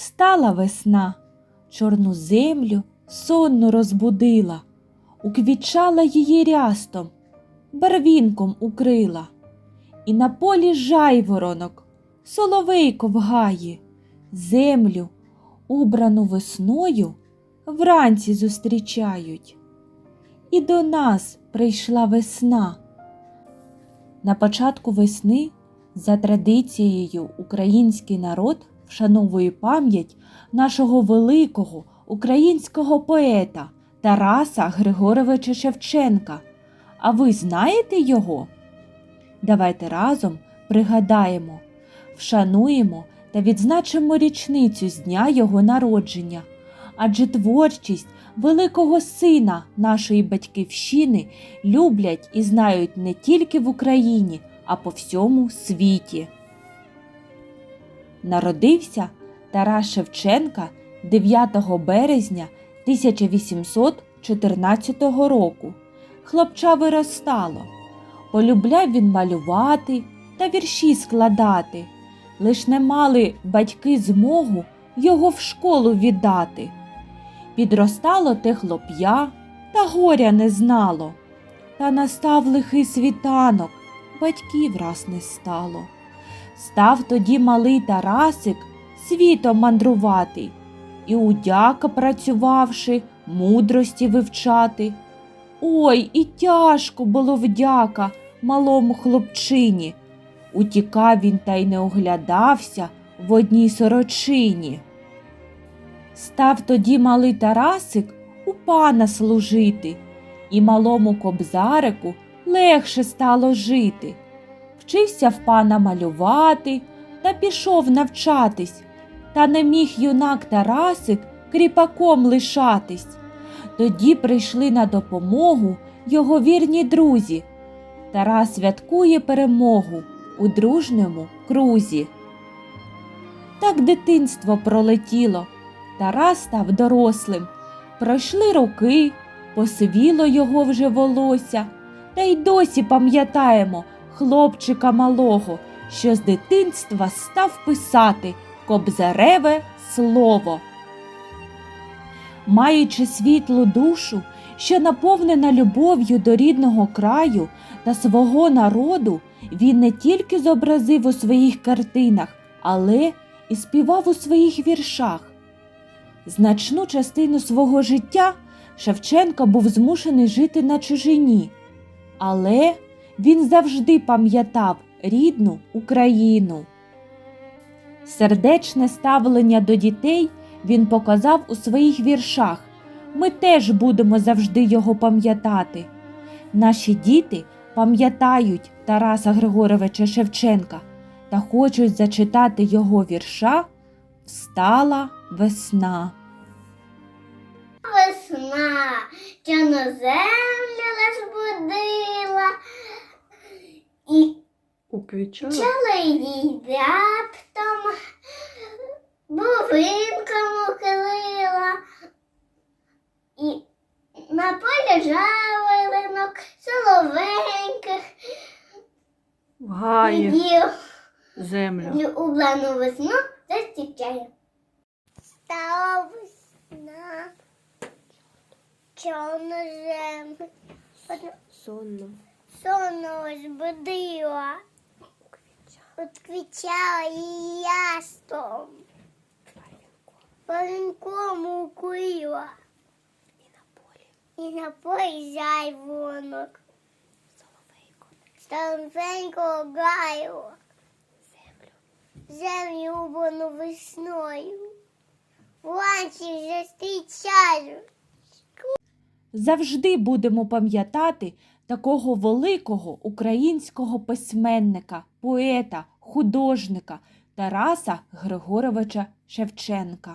Встала весна, чорну землю сонно розбудила, уквічала її рястом, барвінком укрила, і на полі жайворонок, соловейко в гаї, землю, убрану весною, вранці зустрічають. І до нас прийшла весна. На початку весни, за традицією, український народ вшановує пам'ять нашого великого українського поета Тараса Григоровича Шевченка. А ви знаєте його? Давайте разом пригадаємо, вшануємо та відзначимо річницю з дня його народження. Адже творчість великого сина нашої батьківщини люблять і знають не тільки в Україні, а по всьому світі. Народився Тарас Шевченка 9 березня 1814 року. Хлопча виростало. Полюбляв він малювати та вірші складати. Лиш не мали батьки змогу його в школу віддати. Підростало те хлоп'я, та горя не знало. Та настав лихий світанок, батьків раз не стало. Став тоді малий Тарасик світом мандрувати, і удяка працювавши, мудрості вивчати. Ой, і тяжко було вдяка малому хлопчині. Утікав він та й не оглядався в одній сорочині. Став тоді малий Тарасик у пана служити, і малому кобзарику легше стало жити. Вчився в пана малювати та пішов навчатись, та не міг юнак Тарасик кріпаком лишатись. Тоді прийшли на допомогу його вірні друзі. Тарас святкує перемогу у дружньому крузі. Так дитинство пролетіло. Тарас став дорослим. Пройшли роки, посивіло його вже волосся, та й досі пам'ятаємо хлопчика малого, що з дитинства став писати кобзареве слово. Маючи світлу душу, що наповнена любов'ю до рідного краю та свого народу, він не тільки зобразив у своїх картинах, але і співав у своїх віршах. Значну частину свого життя Шевченко був змушений жити на чужині, але він завжди пам'ятав рідну Україну. Сердечне ставлення до дітей він показав у своїх віршах. Ми теж будемо завжди його пам'ятати. Наші діти пам'ятають Тараса Григоровича Шевченка та хочуть зачитати його вірша Встала весна. Весна, що розбудила, і Уквічала. пчела їй раптом бувинком укрила, і на полі жавелинок соловеньких Гає відів землю. улану весну зустрічає. Стала весна, чорна земля, Сонно. сонно розбудила, Отквічала її ястом, Паренком укрила, і на полі. Зайвонок, Соловейко. Гаю, землю. Убану весною, Вранці вже зустрічаю. Завжди будемо пам'ятати такого великого українського письменника, поета, художника Тараса Григоровича Шевченка.